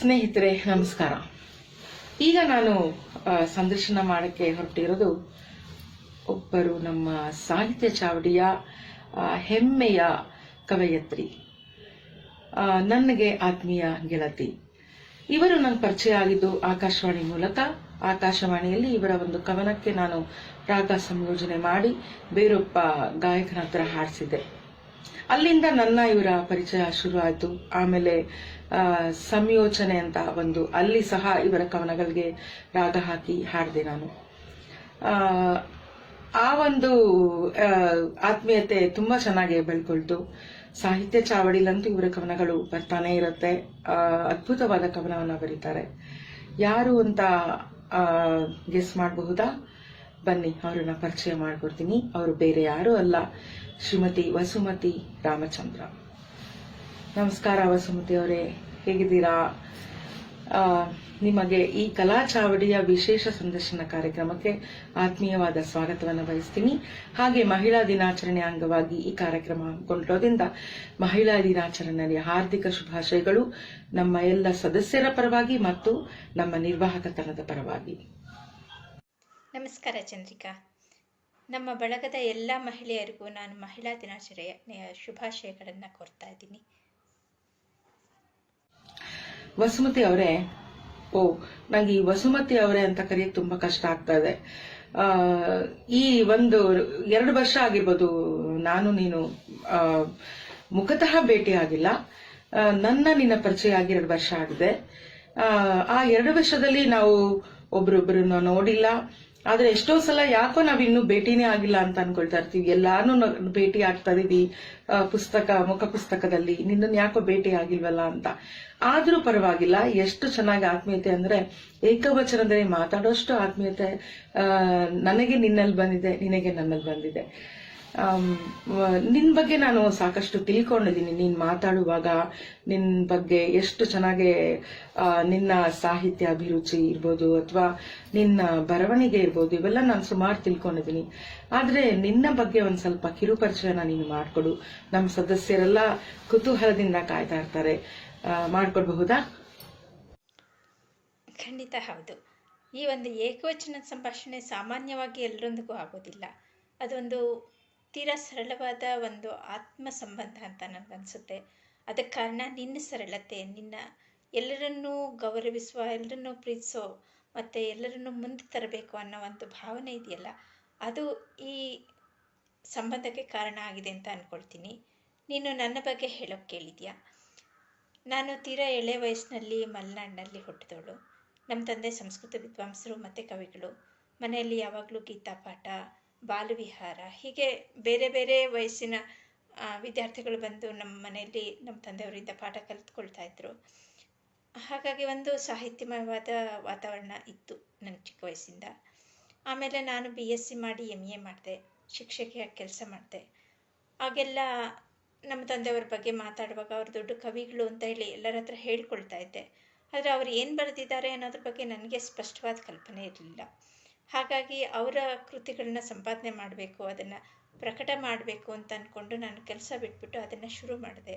ಸ್ನೇಹಿತರೆ, ನಮಸ್ಕಾರ. ಈಗ ನಾನು ಸಂದರ್ಶನ ಮಾಡಕ್ಕೆ ಹೊರಟಿರೋದು ಒಬ್ಬರು ನಮ್ಮ ಸಾಹಿತ್ಯ ಚಾವಡಿಯ ಹೆಮ್ಮೆಯ ಕವಯತ್ರಿ ನನಗೆ ಆತ್ಮೀಯ ಗೆಳತಿ. ಇವರು ನನ್ನ ಪರಿಚಯ ಆಗಿದ್ದು ಆಕಾಶವಾಣಿ ಮೂಲಕ. ಆಕಾಶವಾಣಿಯಲ್ಲಿ ಇವರ ಒಂದು ಕವನಕ್ಕೆ ನಾನು ರಾಗ ಸಂಯೋಜನೆ ಮಾಡಿ ಬೇರೊಬ್ಬ ಗಾಯಕನ ಹತ್ರ ಹಾಡಿಸಿದ್ದೆ ಅಲ್ಲಿಂದ ನನ್ನ ಇವರ ಪರಿಚಯ ಶುರು ಆಮೇಲೆ ಸಂಯೋಚನೆ ಅಂತ ಒಂದು ಅಲ್ಲಿ ಸಹ ಇವರ ಕವನಗಳಿಗೆ ರಾಗ ಹಾಕಿ ಹಾಡಿದೆ ನಾನು. ಆ, ಆ ಒಂದು ಆತ್ಮೀಯತೆ ತುಂಬ ಚೆನ್ನಾಗಿ ಬೆಳ್ಕೊಳ್ತು. ಸಾಹಿತ್ಯ ಚಾವಡಿಲಂತೂ ಇವರ ಕವನಗಳು ಬರ್ತಾನೆ ಇರುತ್ತೆ. ಅದ್ಭುತವಾದ ಕವನವನ್ನು ಬರೀತಾರೆ. ಯಾರು ಅಂತ ಗೆಸ್ ಮಾಡಬಹುದಾ? ಬನ್ನಿ ಅವರನ್ನ ಪರಿಚಯ ಮಾಡ್ಕೊಡ್ತೀನಿ. ಅವರು ಬೇರೆ ಯಾರೂ ಅಲ್ಲ. ಶ್ರೀಮತಿ ವಸುಮತಿ ರಾಮಚಂದ್ರ. ನಮಸ್ಕಾರ ವಸುಮತಿ ಅವರೇ, ಹೇಗಿದ್ದೀರಾ? ನಿಮಗೆ ಈ ಕಲಾ ಚಾವಡಿಯ ವಿಶೇಷ ಸಂದರ್ಶನ ಕಾರ್ಯಕ್ರಮಕ್ಕೆ ಆತ್ಮೀಯವಾದ ಸ್ವಾಗತವನ್ನು ಬಯಸ್ತೀನಿ. ಹಾಗೆ ಮಹಿಳಾ ದಿನಾಚರಣೆ ಅಂಗವಾಗಿ ಈ ಕಾರ್ಯಕ್ರಮ ಹಮ್ಮಿಕೊಂಡಿರೋದ್ರಿಂದ ಮಹಿಳಾ ದಿನಾಚರಣೆಯ ಹಾರ್ದಿಕ ಶುಭಾಶಯಗಳು ನಮ್ಮ ಎಲ್ಲ ಸದಸ್ಯರ ಪರವಾಗಿ ಮತ್ತು ನಮ್ಮ ನಿರ್ವಾಹಕ ತಂಡದ ಪರವಾಗಿ. ನಮಸ್ಕಾರ ಚಂದ್ರಿಕಾ. ನಮ್ಮ ಬಳಗದ ಎಲ್ಲ ಮಹಿಳೆಯರಿಗೂ ನಾನು ಮಹಿಳಾ ದಿನಾಚರಣೆಯ ಶುಭಾಶಯಗಳನ್ನು ಕೋರ್ತಾ ಇದ್ದೀನಿ. ವಸುಮತಿ ಅವರೇ, ಓ, ನಂಗೆ ಈ ವಸುಮತಿ ಅವರೇ ಅಂತ ಕರೆಯಕ್ಕೆ ತುಂಬಾ ಕಷ್ಟ ಆಗ್ತಾ ಇದೆ. ಈ ಒಂದು ಎರಡು ವರ್ಷ ಆಗಿರ್ಬೋದು ನಾನು, ನೀನು ಮುಖತಃ ಭೇಟಿ ಆಗಿಲ್ಲ. ನನ್ನ, ನಿನ್ನ ಪರಿಚಯ ಆಗಿ ಎರಡು ವರ್ಷ ಆಗಿದೆ. ಆ ಎರಡು ವರ್ಷದಲ್ಲಿ ನಾವು ಒಬ್ರೊಬ್ಬರನ್ನ ನೋಡಿಲ್ಲ. ಆದ್ರೆ ಎಷ್ಟೋ ಸಲ ಯಾಕೋ ನಾವಿನ್ನೂ ಭೇಟಿನೇ ಆಗಿಲ್ಲ ಅಂತ ಅನ್ಕೊಳ್ತಾ ಇರ್ತೀವಿ. ಎಲ್ಲಾನು ಭೇಟಿ ಆಗ್ತಾ ಇದೀವಿ ಪುಸ್ತಕ, ಮುಖ ಪುಸ್ತಕದಲ್ಲಿ. ನಿನ್ನನ್ನು ಯಾಕೋ ಭೇಟಿ ಆಗಿಲ್ವಲ್ಲ ಅಂತ. ಆದ್ರೂ ಪರವಾಗಿಲ್ಲ, ಎಷ್ಟು ಚೆನ್ನಾಗಿ ಆತ್ಮೀಯತೆ ಅಂದ್ರೆ ಏಕವಚನದಲ್ಲಿ ಮಾತಾಡೋಷ್ಟು ಆತ್ಮೀಯತೆ ನನಗೆ ನಿನ್ನಲ್ಲಿ ಬಂದಿದೆ, ನಿನಗೆ ನನ್ನಲ್ಲಿ ಬಂದಿದೆ. ಆಮ್, ವ- ನಿನ್ ಬಗ್ಗೆ ನಾನು ಸಾಕಷ್ಟು ತಿಳ್ಕೊಂಡಿದ್ದೀನಿ. ನೀನ್ ಮಾತಾಡುವಾಗ ನಿನ್ ಬಗ್ಗೆ ಎಷ್ಟು ಚೆನ್ನಾಗಿ ನಿನ್ನ ಸಾಹಿತ್ಯ ಅಭಿರುಚಿ ಇರ್ಬೋದು ಅಥವಾ ನಿನ್ನ ಬರವಣಿಗೆ ಇರ್ಬೋದು ಇವೆಲ್ಲ ನಾನು ಸುಮಾರು ತಿಳ್ಕೊಂಡಿದ್ದೀನಿ. ಆದ್ರೆ ನಿನ್ನ ಬಗ್ಗೆ ಒಂದು ಸ್ವಲ್ಪ ಕಿರುಪರಿಚಯನ ನೀನು ಮಾಡಿಕೊಡು. ನಮ್ಮ ಸದಸ್ಯರೆಲ್ಲ ಕುತೂಹಲದಿಂದ ಕಾಯ್ತಾ ಇರ್ತಾರೆ. ಮಾಡ್ಕೊಡ್ಬಹುದಾ? ಖಂಡಿತ ಹೌದು. ಈ ಒಂದು ಏಕವಚನ ಸಂಭಾಷಣೆ ಸಾಮಾನ್ಯವಾಗಿ ಎಲ್ಲರೊಂದಿಗೂ ಆಗೋದಿಲ್ಲ. ಅದೊಂದು ತೀರಾ ಸರಳವಾದ ಒಂದು ಆತ್ಮ ಸಂಬಂಧ ಅಂತ ನನಗನ್ಸುತ್ತೆ ಅದಕ್ಕೆ ಕಾರಣ ನಿನ್ನ ಸರಳತೆ, ನಿನ್ನ ಎಲ್ಲರನ್ನೂ ಗೌರವಿಸುವ, ಎಲ್ಲರನ್ನೂ ಪ್ರೀತಿಸೋ, ಮತ್ತು ಎಲ್ಲರನ್ನೂ ಮುಂದೆ ತರಬೇಕು ಅನ್ನೋ ಒಂದು ಭಾವನೆ ಇದೆಯಲ್ಲ, ಅದು ಈ ಸಂಬಂಧಕ್ಕೆ ಕಾರಣ ಆಗಿದೆ ಅಂತ ಅಂದ್ಕೊಳ್ತೀನಿ ನೀನು ನನ್ನ ಬಗ್ಗೆ ಹೇಳೋಕ್ಕೆ ಕೇಳಿದ್ಯಾ? ನಾನು ತೀರಾ ಎಳೆ ವಯಸ್ಸಿನಲ್ಲಿ ಮಲೆನಾಡಿನಲ್ಲಿ ಹುಟ್ಟಿದವಳು. ನಮ್ಮ ತಂದೆ ಸಂಸ್ಕೃತ ವಿದ್ವಾಂಸರು ಮತ್ತು ಕವಿಗಳು. ಮನೆಯಲ್ಲಿ ಯಾವಾಗಲೂ ಗೀತಾ ಪಾಠ ಬಾಲವಿಹಾರ. ಹೀಗೆ ಬೇರೆ ಬೇರೆ ವಯಸ್ಸಿನ ವಿದ್ಯಾರ್ಥಿಗಳು ಬಂದು ನಮ್ಮ ಮನೆಯಲ್ಲಿ ನಮ್ಮ ತಂದೆಯವರಿಂದ ಪಾಠ ಕಲಿತ್ಕೊಳ್ತಾ ಇದ್ರು. ಹಾಗಾಗಿ ಒಂದು ಸಾಹಿತ್ಯಮಯವಾದ ವಾತಾವರಣ ಇತ್ತು ನನ್ನ ಚಿಕ್ಕ ವಯಸ್ಸಿಂದ. ಆಮೇಲೆ ನಾನು ಬಿ ಎಸ್ ಸಿ ಮಾಡಿ ಎಂ ಎ ಮಾಡಿದೆ, ಶಿಕ್ಷಕಿಯಾಗಿ ಕೆಲಸ ಮಾಡಿದೆ. ಆಗೆಲ್ಲ ನಮ್ಮ ತಂದೆಯವ್ರ ಬಗ್ಗೆ ಮಾತಾಡುವಾಗ ಅವ್ರ ದೊಡ್ಡ ಕವಿಗಳು ಅಂತ ಹೇಳಿ ಎಲ್ಲರ ಹತ್ರ ಹೇಳ್ಕೊಳ್ತಾ ಇದ್ದೆ. ಆದರೆ ಅವ್ರು ಏನು ಬರೆದಿದ್ದಾರೆ ಅನ್ನೋದ್ರ ಬಗ್ಗೆ ನನಗೆ ಸ್ಪಷ್ಟವಾದ ಕಲ್ಪನೆ ಇರಲಿಲ್ಲ. ಹಾಗಾಗಿ ಅವರ ಕೃತಿಗಳನ್ನ ಸಂಪಾದನೆ ಮಾಡಬೇಕು, ಅದನ್ನು ಪ್ರಕಟ ಮಾಡಬೇಕು ಅಂತ ಅಂದ್ಕೊಂಡು ನಾನು ಕೆಲಸ ಬಿಟ್ಬಿಟ್ಟು ಅದನ್ನು ಶುರು ಮಾಡಿದೆ.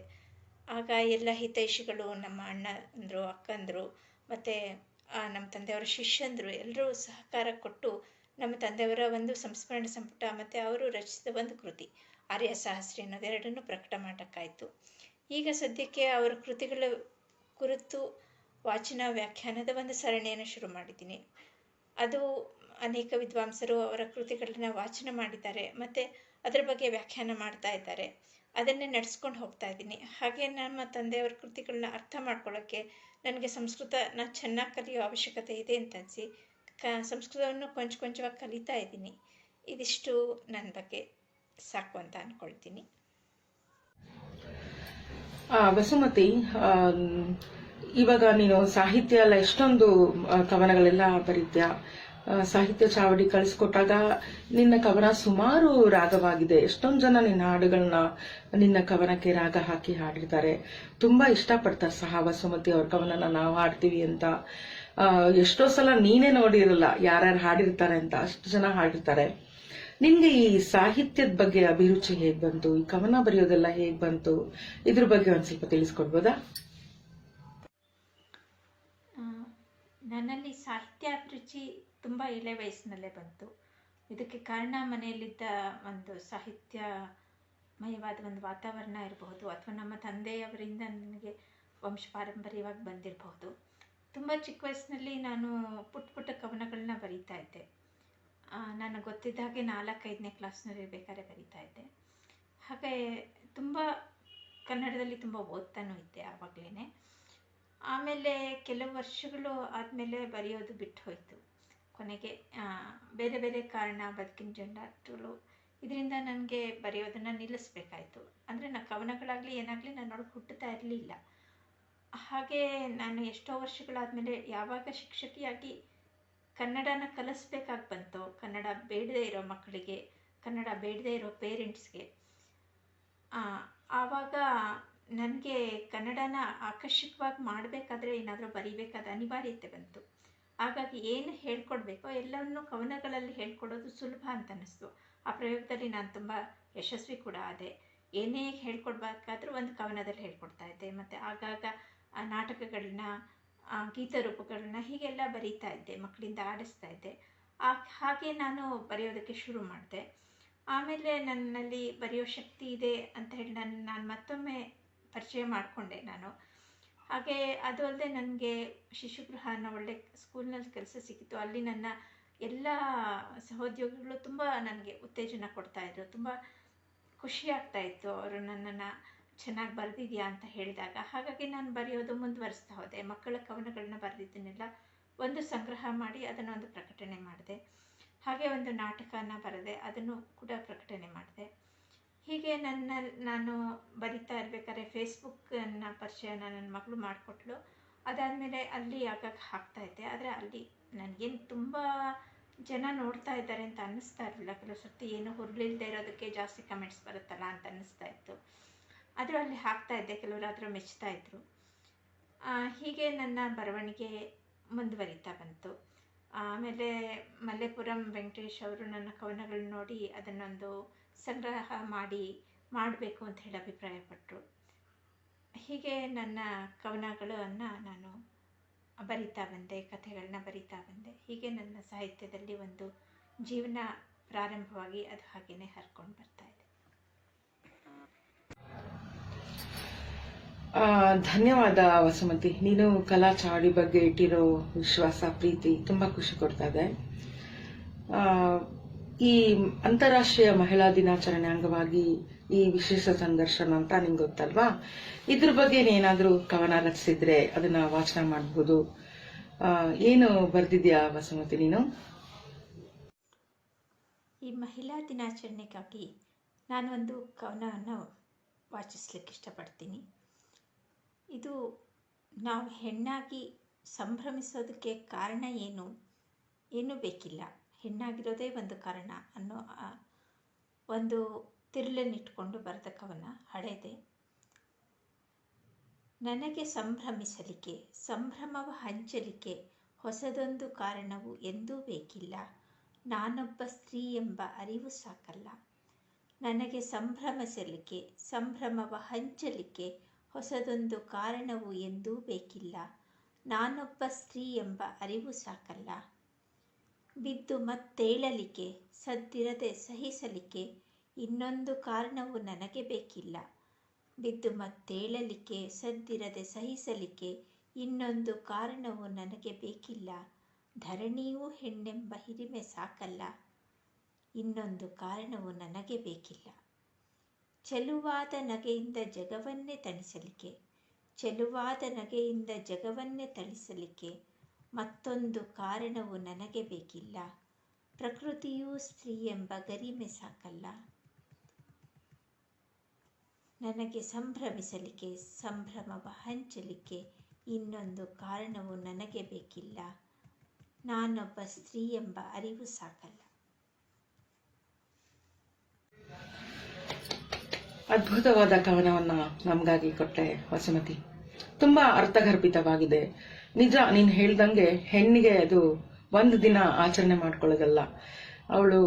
ಆಗ ಎಲ್ಲ ಹಿತೈಷಿಗಳು ನಮ್ಮ ಅಣ್ಣಂದರು ಅಕ್ಕಂದರು ಮತ್ತು ನಮ್ಮ ತಂದೆಯವರ ಶಿಷ್ಯಂದರು ಎಲ್ಲರೂ ಸಹಕಾರ ಕೊಟ್ಟು ನಮ್ಮ ತಂದೆಯವರ ಒಂದು ಸಂಸ್ಮರಣ ಸಂಪುಟ, ಮತ್ತು ಅವರು ರಚಿಸಿದ ಒಂದು ಕೃತಿ, ಆರ್ಯ ಸಹಸ್ರಿ ಅನ್ನೋದೆರಡನ್ನು ಪ್ರಕಟ ಮಾಡೋಕ್ಕಾಯಿತು. ಈಗ ಸದ್ಯಕ್ಕೆ ಅವರ ಕೃತಿಗಳ ಕುರಿತು ವಾಚನ ವ್ಯಾಖ್ಯಾನದ ಒಂದು ಸರಣಿಯನ್ನು ಶುರು ಮಾಡಿದ್ದೀನಿ. ಅದು ಅನೇಕ ವಿದ್ವಾಂಸರು ಅವರ ಕೃತಿಗಳನ್ನ ವಾಚನ ಮಾಡಿದ್ದಾರೆ. ಮತ್ತು ಅದರ ಬಗ್ಗೆ ವ್ಯಾಖ್ಯಾನ ಮಾಡ್ತಾ ಇದ್ದಾರೆ. ಅದನ್ನೇ ನಡೆಸ್ಕೊಂಡು ಹೋಗ್ತಾ ಇದ್ದೀನಿ. ಹಾಗೆ ನಮ್ಮ ತಂದೆಯವರ ಕೃತಿಗಳನ್ನ ಅರ್ಥ ಮಾಡ್ಕೊಳ್ಳೋಕ್ಕೆ ನನಗೆ ಸಂಸ್ಕೃತನ ಚೆನ್ನಾಗಿ ಕಲಿಯೋ ಅವಶ್ಯಕತೆ ಇದೆ ಅಂತ ಅನಿಸಿ, ಕ, ಸಂಸ್ಕೃತವನ್ನು ಕೊಂಚ ಕೊಂಚವಾಗಿ ಕಲಿತಾ ಇದ್ದೀನಿ. ಇದಿಷ್ಟು ನನ್ನ ಬಗ್ಗೆ. ಸಾಕು ಅಂತ ಅಂದ್ಕೊಳ್ತೀನಿ ವಸುಮತಿ ಇವಾಗ ನೀನು ಸಾಹಿತ್ಯ ಎಲ್ಲ ಎಷ್ಟೊಂದು ಕವನಗಳೆಲ್ಲ ಬರೀತ್ಯಾ ಸಾಹಿತ್ಯ ಚಾವಡಿ ಕಳಿಸ್ಕೊಟ್ಟಾಗ ನಿನ್ನ ಕವನ ಸುಮಾರು ರಾಗವಾಗಿದೆ. ಎಷ್ಟೊಂದು ಜನ ನಿನ್ನ ಹಾಡುಗಳನ್ನ ನಿನ್ನ ಕವನಕ್ಕೆ ರಾಗ ಹಾಕಿ ಹಾಡಿರ್ತಾರೆ. ತುಂಬಾ ಇಷ್ಟಪಡ್ತಾರೆ ಸಹ ವಸುಮತಿ ಅವ್ರ ಕವನನ ನಾವು ಹಾಡ್ತೀವಿ ಅಂತ. ಎಷ್ಟೋ ಸಲ ನೀನೇ ನೋಡಿರಲ್ಲ ಯಾರ್ಯಾರು ಹಾಡಿರ್ತಾರೆ ಅಂತ. ಅಷ್ಟು ಜನ ಹಾಡಿರ್ತಾರೆ. ನಿನ್ಗೆ ಈ ಸಾಹಿತ್ಯದ ಬಗ್ಗೆ ಅಭಿರುಚಿ ಹೇಗ್ ಬಂತು? ಈ ಕವನ ಬರೆಯೋದೆಲ್ಲ ಹೇಗ್ ಬಂತು? ಇದ್ರ ಬಗ್ಗೆ ಒಂದ್ ಸ್ವಲ್ಪ ತಿಳಿಸ್ಕೊಡ್ಬೋದಾ? ನನ್ನಲ್ಲಿ ಸಾಹಿತ್ಯ ಅಭಿರುಚಿ ತುಂಬ ಎಳೆ ವಯಸ್ಸಿನಲ್ಲೇ ಬಂತು. ಇದಕ್ಕೆ ಕಾರಣ ಮನೆಯಲ್ಲಿದ್ದ ಒಂದು ಸಾಹಿತ್ಯಮಯವಾದ ಒಂದು ವಾತಾವರಣ ಇರಬಹುದು, ಅಥವಾ ನಮ್ಮ ತಂದೆಯವರಿಂದ ನನಗೆ ವಂಶ ಪಾರಂಪರ್ಯವಾಗಿ ಬಂದಿರಬಹುದು. ತುಂಬ ಚಿಕ್ಕ ವಯಸ್ಸಿನಲ್ಲಿ ನಾನು ಪುಟ್ಟ ಪುಟ್ಟ ಕವನಗಳನ್ನ ಬರೀತಾ ಇದ್ದೆ. ನನಗೆ ಗೊತ್ತಿದ್ದ ಹಾಗೆ ನಾಲ್ಕೈದನೇ ಕ್ಲಾಸ್ನಲ್ಲಿ ಬೇಕಾದ್ರೆ ಬರೀತಾ ಇದ್ದೆ. ಹಾಗೆ ತುಂಬ ಕನ್ನಡದಲ್ಲಿ ತುಂಬ ಓದ್ತಾನೂ ಇದ್ದೆ ಆವಾಗಲೇ ಆಮೇಲೆ ಕೆಲವು ವರ್ಷಗಳು ಆದಮೇಲೆ ಬರೆಯೋದು ಬಿಟ್ಟು ಹೋಯಿತು. ಕೊನೆಗೆ ಬೇರೆ ಬೇರೆ ಕಾರಣ ಬದುಕಿನ ಜಂಡಾಟಗಳು ಇದರಿಂದ ನನಗೆ ಬರೆಯೋದನ್ನು ನಿಲ್ಲಿಸ್ಬೇಕಾಯ್ತು. ಅಂದರೆ ನಾ ಕವನಗಳಾಗಲಿ ಏನಾಗಲಿ ನನ್ನೊಳಗೆ ಹುಟ್ಟುತ್ತಾ ಇರಲಿಲ್ಲ. ಹಾಗೆ ನಾನು ಎಷ್ಟೋ ವರ್ಷಗಳಾದಮೇಲೆ ಯಾವಾಗ ಶಿಕ್ಷಕಿಯಾಗಿ ಕನ್ನಡನ ಕಲಿಸ್ಬೇಕಾಗಿ ಬಂತು, ಕನ್ನಡ ಬೇಡದೇ ಇರೋ ಮಕ್ಕಳಿಗೆ, ಕನ್ನಡ ಬೇಡದೇ ಇರೋ ಪೇರೆಂಟ್ಸ್ಗೆ ಆವಾಗ ನನಗೆ ಕನ್ನಡನ ಆಕರ್ಷಕವಾಗಿ ಮಾಡಬೇಕಾದ್ರೆ ಏನಾದರೂ ಬರಿಬೇಕಾದ ಅನಿವಾರ್ಯತೆ ಬಂತು. ಹಾಗಾಗಿ ಏನು ಹೇಳ್ಕೊಡ್ಬೇಕೋ ಎಲ್ಲವನ್ನು ಕವನಗಳಲ್ಲಿ ಹೇಳ್ಕೊಡೋದು ಸುಲಭ ಅಂತ ಅನ್ನಿಸ್ತು. ಆ ಪ್ರಯೋಗದಲ್ಲಿ ನಾನು ತುಂಬ ಯಶಸ್ವಿ ಕೂಡ ಆದೆ. ಏನೇ ಹೇಳ್ಕೊಡ್ಬೇಕಾದ್ರೂ ಒಂದು ಕವನದಲ್ಲಿ ಹೇಳ್ಕೊಡ್ತಾ ಇದ್ದೆ. ಮತ್ತು ಆಗಾಗ ಆ ನಾಟಕಗಳನ್ನ ಗೀತ ರೂಪಗಳನ್ನ ಹೀಗೆಲ್ಲ ಬರೀತಾ ಇದ್ದೆ, ಮಕ್ಕಳಿಂದ ಆಡಿಸ್ತಾ ಇದ್ದೆ. ಹಾಗೆ ನಾನು ಬರೆಯೋದಕ್ಕೆ ಶುರು ಮಾಡಿದೆ. ಆಮೇಲೆ ನನ್ನಲ್ಲಿ ಬರೆಯೋ ಶಕ್ತಿ ಇದೆ ಅಂತ ಹೇಳಿ ನಾನು ನಾನು ಮತ್ತೊಮ್ಮೆ ಪರಿಚಯ ಮಾಡಿಕೊಂಡೆ ನಾನು. ಹಾಗೆ ಅದು ಅಲ್ಲದೆ ನನಗೆ ಶಿಶುಗೃಹ ಅನ್ನೋ ಒಳ್ಳೆ ಸ್ಕೂಲ್ನಲ್ಲಿ ಕೆಲಸ ಸಿಕ್ಕಿತು. ಅಲ್ಲಿ ನನ್ನ ಎಲ್ಲ ಸಹೋದ್ಯೋಗಿಗಳು ತುಂಬ ನನಗೆ ಉತ್ತೇಜನ ಕೊಡ್ತಾಯಿದ್ರು ತುಂಬ ಖುಷಿ ಆಗ್ತಾ ಇತ್ತು ಅವರು ನನ್ನನ್ನು ಚೆನ್ನಾಗಿ ಬರೆದಿದ್ಯಾ ಅಂತ ಹೇಳಿದಾಗ. ಹಾಗಾಗಿ ನಾನು ಬರೆಯೋದು ಮುಂದುವರಿಸ್ತಾ ಹೋದೆ. ಮಕ್ಕಳ ಕವನಗಳನ್ನ ಬರೆದಿದ್ದನ್ನೆಲ್ಲ ಒಂದು ಸಂಗ್ರಹ ಮಾಡಿ ಅದನ್ನು ಒಂದು ಪ್ರಕಟಣೆ ಮಾಡಿದೆ. ಹಾಗೆ ಒಂದು ನಾಟಕನ ಬರೆದೆ. ಅದನ್ನು ಕೂಡ ಪ್ರಕಟಣೆ ಮಾಡಿದೆ. ಹೀಗೆ ನನ್ನ, ನಾನು ಬರಿತಾ ಇರಬೇಕಾದ್ರೆ ಫೇಸ್ಬುಕ್ಕನ್ನು ಪರಿಚಯನ ನನ್ನ ಮಗಳು ಮಾಡಿಕೊಟ್ಲು ಅದಾದಮೇಲೆ ಅಲ್ಲಿ ಆಗಾಗ ಹಾಕ್ತಾ ಇದ್ದೆ. ಆದರೆ ಅಲ್ಲಿ ನನಗೇನು ತುಂಬ ಜನ ನೋಡ್ತಾ ಇದ್ದಾರೆ ಅಂತ ಅನ್ನಿಸ್ತಾ ಇರಲಿಲ್ಲ. ಕೆಲವು ಸರ್ತಿ ಏನು ಹುರುಳಿಲ್ಲದೆ ಇರೋದಕ್ಕೆ ಜಾಸ್ತಿ ಕಮೆಂಟ್ಸ್ ಬರುತ್ತಲ್ಲ ಅಂತ ಅನ್ನಿಸ್ತಾ ಇತ್ತು. ಆದರೂ ಅಲ್ಲಿ ಹಾಕ್ತಾ ಇದ್ದೆ. ಕೆಲವರು ಅದರ ಮೆಚ್ತಾ ಇದ್ದರು ಹೀಗೆ ನನ್ನ ಬರವಣಿಗೆ ಮುಂದುವರಿತಾ ಬಂತು. ಆಮೇಲೆ ಮಲ್ಲೆಪುರಂ ವೆಂಕಟೇಶ್ ಅವರು ನನ್ನ ಕವನಗಳನ್ನ ನೋಡಿ ಅದನ್ನೊಂದು ಸಂಗ್ರಹ ಮಾಡಿ ಮಾಡಬೇಕು ಅಂತ ಹೇಳಿ ಅಭಿಪ್ರಾಯಪಟ್ಟರು ಹೀಗೆ ನನ್ನ ಕವನಗಳನ್ನು ನಾನು ಬರಿತಾ ಬಂದೆ ಕಥೆಗಳನ್ನ ಬರಿತಾ ಬಂದೆ. ಹೀಗೆ ನನ್ನ ಸಾಹಿತ್ಯದಲ್ಲಿ ಒಂದು ಜೀವನ ಪ್ರಾರಂಭವಾಗಿ ಅದು ಹಾಗೆಯೇ ಹರ್ಕೊಂಡು ಬರ್ತಾ ಇದೆ. ಧನ್ಯವಾದ ವಸುಮತಿ. ನೀನು ಕಲಾ ಚಾಡಿ ಬಗ್ಗೆ ಇಟ್ಟಿರೋ ವಿಶ್ವಾಸ, ಪ್ರೀತಿ ತುಂಬಾ ಖುಷಿ ಕೊಡ್ತಾ ಇದೆ. ಈ ಅಂತಾರಾಷ್ಟ್ರೀಯ ಮಹಿಳಾ ದಿನಾಚರಣೆ ಅಂಗವಾಗಿ ಈ ವಿಶೇಷ ಸಂದರ್ಶನ ಅಂತ ನಿಂಗೆ ಗೊತ್ತಲ್ವಾ? ಇದ್ರ ಬಗ್ಗೆ ಏನಾದರೂ ಕವನ ರಚಿಸಿದ್ರೆ ಅದನ್ನ ವಾಚನ ಮಾಡಬಹುದು ಏನು ಬರ್ದಿದ್ಯಾ ವಸುಮತಿ ನೀನು? ಈ ಮಹಿಳಾ ದಿನಾಚರಣೆಗಾಗಿ ನಾನು ಒಂದು ಕವನವನ್ನು ವಾಚಿಸ್ಲಿಕ್ಕೆ ಇಷ್ಟಪಡ್ತೀನಿ. ಇದು ನಾವು ಹೆಣ್ಣಾಗಿ ಸಂಭ್ರಮಿಸೋದಕ್ಕೆ ಕಾರಣ ಏನು? ಏನೂ ಬೇಕಿಲ್ಲ. ಹೆಣ್ಣಾಗಿರೋದೇ ಒಂದು ಕಾರಣ ಅನ್ನೋ ಒಂದು ತಿರುಳನ್ನಿಟ್ಕೊಂಡು ಬರೆದ ಕವನ ಹಳೆಯದೆ ನನಗೆ ಸಂಭ್ರಮಿಸಲಿಕ್ಕೆ, ಸಂಭ್ರಮವ ಹಂಚಲಿಕ್ಕೆ ಹೊಸದೊಂದು ಕಾರಣವು ಎಂದೂ ಬೇಕಿಲ್ಲ. ನಾನೊಬ್ಬ ಸ್ತ್ರೀ ಎಂಬ ಅರಿವು ಸಾಕಲ್ಲ. ನನಗೆ ಸಂಭ್ರಮಿಸಲಿಕ್ಕೆ, ಸಂಭ್ರಮವ ಹಂಚಲಿಕ್ಕೆ ಹೊಸದೊಂದು ಕಾರಣವು ಎಂದೂ ಬೇಕಿಲ್ಲ. ನಾನೊಬ್ಬ ಸ್ತ್ರೀ ಎಂಬ ಅರಿವು ಸಾಕಲ್ಲ. ಬಿದ್ದು ಮತ್ತೇಳಲಿಕ್ಕೆ, ಸದ್ದಿರದೆ ಸಹಿಸಲಿಕ್ಕೆ ಇನ್ನೊಂದು ಕಾರಣವು ನನಗೆ ಬೇಕಿಲ್ಲ. ಬಿದ್ದು ಮತ್ತೇಳಲಿಕ್ಕೆ, ಸದ್ದಿರದೆ ಸಹಿಸಲಿಕ್ಕೆ ಇನ್ನೊಂದು ಕಾರಣವು ನನಗೆ ಬೇಕಿಲ್ಲ. ಧರಣಿಯೂ ಹೆಣ್ಣೆಂಬ ಹಿರಿಮೆ ಸಾಕಲ್ಲ. ಇನ್ನೊಂದು ಕಾರಣವು ನನಗೆ ಬೇಕಿಲ್ಲ. ಚೆಲುವಾದ ನಗೆಯಿಂದ ಜಗವನ್ನೇ ತಣಿಸಲಿಕ್ಕೆ, ಚೆಲುವಾದ ನಗೆಯಿಂದ ಜಗವನ್ನೇ ತಣಿಸಲಿಕ್ಕೆ ಮತ್ತೊಂದು ಕಾರಣವು ನನಗೆ ಬೇಕಿಲ್ಲ. ಪ್ರಕೃತಿಯೂ ಸ್ತ್ರೀ ಎಂಬ ಗರಿಮೆ ಸಾಕಲ್ಲ. ನನಗೆ ಸಂಭ್ರಮಿಸಲಿಕ್ಕೆ ಸಂಭ್ರಮವ ಹಂಚಲಿಕ್ಕೆ ಇನ್ನೊಂದು ಕಾರಣವು ನನಗೆ ಬೇಕಿಲ್ಲ. ನಾನೊಬ್ಬ ಸ್ತ್ರೀ ಎಂಬ ಅರಿವು ಸಾಕಲ್ಲ. ಅದ್ಭುತವಾದ ಕವನವನ್ನು ನಮಗಾಗಿ ಕೊಟ್ಟೆ ವಸುಮತಿ. ತುಂಬಾ ಅರ್ಥಗರ್ಭಿತವಾಗಿದೆ. ನಿಜ, ನೀನ್ ಹೇಳ್ದಂಗೆ ಹೆಣ್ಣಿಗೆ ಅದು ಒಂದು ದಿನ ಆಚರಣೆ ಮಾಡ್ಕೊಳ್ಳೋದಲ್ಲ. ಅವಳು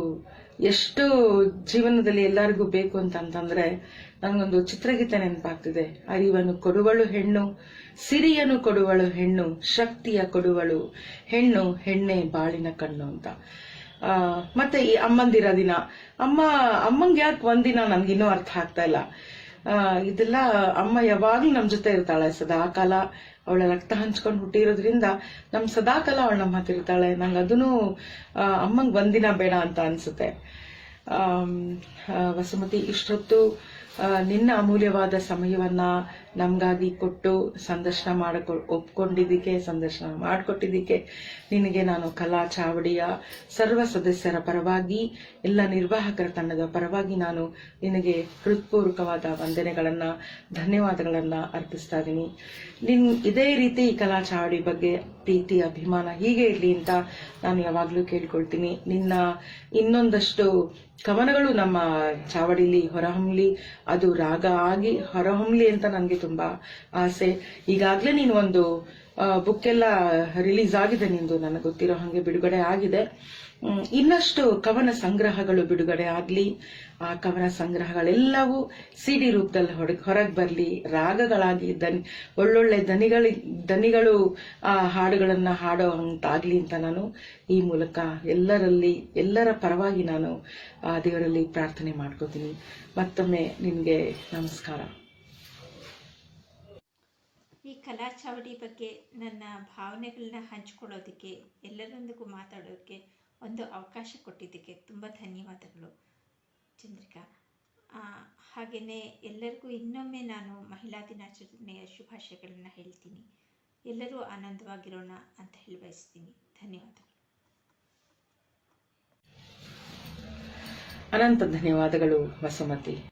ಎಷ್ಟು ಜೀವನದಲ್ಲಿ ಎಲ್ಲರಿಗೂ ಬೇಕು ಅಂತ ಅಂತಂದ್ರೆ ನನಗೊಂದು ಚಿತ್ರಗೀತೆ ನೆನಪಾಗ್ತಿದೆ. ಅರಿವನ್ನು ಕೊಡುವಳು ಹೆಣ್ಣು ಸಿರಿಯನ್ನು ಕೊಡುವಳು ಹೆಣ್ಣು, ಶಕ್ತಿಯ ಕೊಡುವಳು ಹೆಣ್ಣು, ಹೆಣ್ಣೆ ಬಾಳಿನ ಕಣ್ಣು ಅಂತ. ಮತ್ತೆ ಈ ಅಮ್ಮಂದಿರ ದಿನ. ಅಮ್ಮ, ಅಮ್ಮಂಗೆ ಯಾಕೆ ಒಂದಿನ ನನ್ಗಿನ್ನೂ ಅರ್ಥ ಆಗ್ತಾ ಇಲ್ಲ. ಇದೆಲ್ಲ ಅಮ್ಮ ಯಾವಾಗ್ಲೂ ನಮ್ ಜೊತೆ ಇರ್ತಾಳೆ ಸದಾಕಾಲ ಅವಳ ರಕ್ತ ಹಂಚ್ಕೊಂಡು ಹುಟ್ಟಿರೋದ್ರಿಂದ ನಮ್ ಸದಾಕಾಲ ಅವಳು ನಮ್ಮ ಹತ್ತಿರ ಇರ್ತಾಳೆ. ನಂಗೆ ಅದನ್ನು ಅಮ್ಮಂಗ್ ಒಂದಿನ ಬೇಡ ಅಂತ ಅನ್ಸುತ್ತೆ. ವಸುಮತಿ, ಇಷ್ಟೊತ್ತು ನಿನ್ನ ಅಮೂಲ್ಯವಾದ ಸಮಯವನ್ನ ನಮಗಾಗಿ ಕೊಟ್ಟು ಸಂದರ್ಶನ ಮಾಡಕೊ, ಒಪ್ಕೊಂಡಿದ್ದಕ್ಕೆ, ಸಂದರ್ಶನ ಮಾಡಿಕೊಟ್ಟಿದ್ದಕ್ಕೆ ನಿನಗೆ ನಾನು ಕಲಾ ಚಾವಡಿಯ ಸರ್ವ ಸದಸ್ಯರ ಪರವಾಗಿ, ಎಲ್ಲ ನಿರ್ವಾಹಕರ ತಂಡದ ಪರವಾಗಿ ನಾನು ನಿನಗೆ ಹೃತ್ಪೂರ್ವಕವಾದ ವಂದನೆಗಳನ್ನು, ಧನ್ಯವಾದಗಳನ್ನು ಅರ್ಪಿಸ್ತಾ ಇದ್ದೀನಿ. ನಿನ್ ಇದೇ ರೀತಿ ಈ ಕಲಾ ಚಾವಡಿ ಬಗ್ಗೆ ಪ್ರೀತಿ, ಅಭಿಮಾನ ಹೀಗೆ ಇರಲಿ ಅಂತ ನಾನು ಯಾವಾಗಲೂ ಕೇಳ್ಕೊಳ್ತೀನಿ. ನಿನ್ನ ಇನ್ನೊಂದಷ್ಟು ಕವನಗಳು ನಮ್ಮ ಚಾವಡಿಲಿ, ಹೊರಹೊಮ್ಮಲಿ ಅದು ರಾಗ ಆಗಿ ಹೊರಹೊಮ್ಮಲಿ ಅಂತ ನನಗೆ ತುಂಬ ಆಸೆ. ಈಗಾಗಲೇ ನೀನು ಒಂದು ಬುಕ್ ಎಲ್ಲ ರಿಲೀಸ್ ಆಗಿದೆ ನಿಂದು, ನನಗೆ ಗೊತ್ತಿರೋ ಹಾಗೆ ಬಿಡುಗಡೆ ಆಗಿದೆ. ಇನ್ನಷ್ಟು ಕವನ ಸಂಗ್ರಹಗಳು ಬಿಡುಗಡೆ ಆಗ್ಲಿ, ಆ ಕವನ ಸಂಗ್ರಹಗಳೆಲ್ಲವೂ ಸಿಡಿ ರೂಪದಲ್ಲಿ ಹೊರಗೆ ಬರಲಿ, ರಾಗಗಳಾಗಿ ದನಿ, ಒಳ್ಳೊಳ್ಳೆ ದನಿಗಳ, ದನಿಗಳು, ಆ, ಹಾಡುಗಳನ್ನ ಹಾಡೋ ಅಂತಾಗ್ಲಿ ಅಂತ ನಾನು ಈ ಮೂಲಕ ಎಲ್ಲರಲ್ಲಿ, ಎಲ್ಲರ ಪರವಾಗಿ ನಾನು, ಆ, ದೇವರಲ್ಲಿ ಪ್ರಾರ್ಥನೆ ಮಾಡ್ಕೋತೀನಿ. ಮತ್ತೊಮ್ಮೆ ನಿಮಗೆ ನಮಸ್ಕಾರ. ಈ ಕಲಾ ಚಾವಡಿ ಬಗ್ಗೆ ನನ್ನ ಭಾವನೆಗಳನ್ನ ಹಂಚ್ಕೊಳ್ಳೋದಕ್ಕೆ, ಎಲ್ಲರೊಂದಿಗೂ ಮಾತಾಡೋದಕ್ಕೆ ಒಂದು ಅವಕಾಶ ಕೊಟ್ಟಿದ್ದಕ್ಕೆ ತುಂಬ ಧನ್ಯವಾದಗಳು, ಚಂದ್ರಿಕಾ. ಹಾಗೆಯೇ ಎಲ್ಲರಿಗೂ ಇನ್ನೊಮ್ಮೆ ನಾನು ಮಹಿಳಾ ದಿನಾಚರಣೆಯ ಶುಭಾಶಯಗಳನ್ನು ಹೇಳ್ತೀನಿ. ಎಲ್ಲರೂ ಆನಂದವಾಗಿರೋಣ ಅಂತ ಹೇಳಿ ಬಯಸ್ತೀನಿ. ಧನ್ಯವಾದಗಳು. ಅನಂತ ಧನ್ಯವಾದಗಳು, ವಸುಮತಿ.